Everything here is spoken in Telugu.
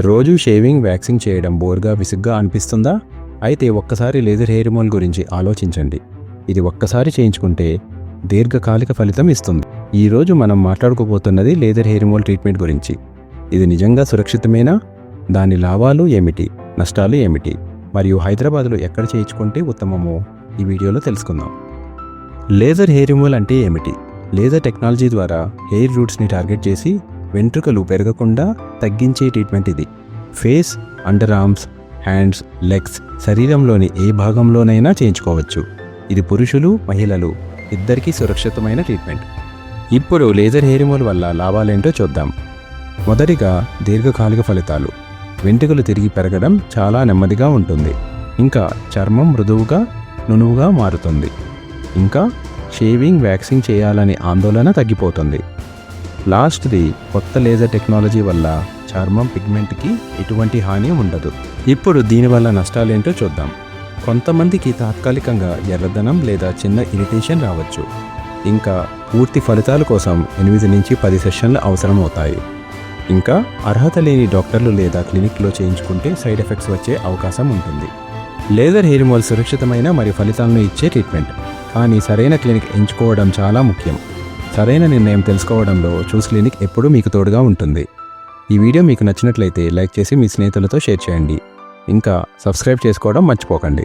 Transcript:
రోజు షేవింగ్ వ్యాక్సింగ్ చేయడం బోర్గా విసుగ్గా అనిపిస్తుందా? అయితే ఒక్కసారి లేజర్ హెయిర్ రిమూవల్ గురించి ఆలోచించండి. ఇది ఒక్కసారి చేయించుకుంటే దీర్ఘకాలిక ఫలితం ఇస్తుంది. ఈరోజు మనం మాట్లాడుకోబోతున్నది లేజర్ హెయిర్ రిమూవల్ ట్రీట్మెంట్ గురించి. ఇది నిజంగా సురక్షితమేనా? దాని లాభాలు ఏమిటి? నష్టాలు ఏమిటి? మరియు హైదరాబాద్లో ఎక్కడ చేయించుకుంటే ఉత్తమమో ఈ వీడియోలో తెలుసుకుందాం. లేజర్ హెయిర్ రిమూవల్ అంటే ఏమిటి? లేజర్ టెక్నాలజీ ద్వారా హెయిర్ రూట్స్ని టార్గెట్ చేసి వెంట్రుకలు పెరగకుండా తగ్గించే ట్రీట్మెంట్ ఇది. Face underarms hands legs శరీరంలోని ఏ భాగంలోనైనా చేయించుకోవచ్చు. ఇది పురుషులు మహిళలు ఇద్దరికీ సురక్షితమైన ట్రీట్మెంట్ ఇప్పుడు లేజర్ హెయిర్ రిమూవల్ వల్ల లాభాలేంటో చూద్దాం. మొదటిగా దీర్ఘకాలిక ఫలితాలు. వెంట్రుకలు తిరిగి పెరగడం చాలా నెమ్మదిగా ఉంటుంది. ఇంకా చర్మం మృదువుగా నునువుగా మారుతుంది. ఇంకా షేవింగ్ వ్యాక్సింగ్ చేయాలనే ఆందోళన తగ్గిపోతుంది. లాస్ట్ది కొత్త లేజర్ టెక్నాలజీ వల్ల చర్మం పిగ్మెంట్కి ఎటువంటి హాని ఉండదు. ఇప్పుడు దీనివల్ల నష్టాలేంటో చూద్దాం. కొంతమందికి తాత్కాలికంగా ఎర్రదనం లేదా చిన్న ఇరిటేషన్ రావచ్చు. ఇంకా పూర్తి ఫలితాల కోసం ఎనిమిది నుంచి పది సెషన్లు అవసరం అవుతాయి ఇంకా అర్హత లేని డాక్టర్లు లేదా క్లినిక్లో చేయించుకుంటే సైడ్ ఎఫెక్ట్స్ వచ్చే అవకాశం ఉంటుంది. లేజర్ హెయిర్ సురక్షితమైన మరియు ఫలితాలను ఇచ్చే ట్రీట్మెంట్. కానీ సరైన క్లినిక్ ఎంచుకోవడం చాలా ముఖ్యం. సరైన నిర్ణయం తెలుసుకోవడంలో చూస్ క్లినిక్ ఎప్పుడూ మీకు తోడుగా ఉంటుంది. ఈ వీడియో మీకు నచ్చినట్లయితే లైక్ చేసి మీ స్నేహితులతో షేర్ చేయండి. ఇంకా సబ్స్క్రైబ్ చేసుకోవడం మర్చిపోకండి.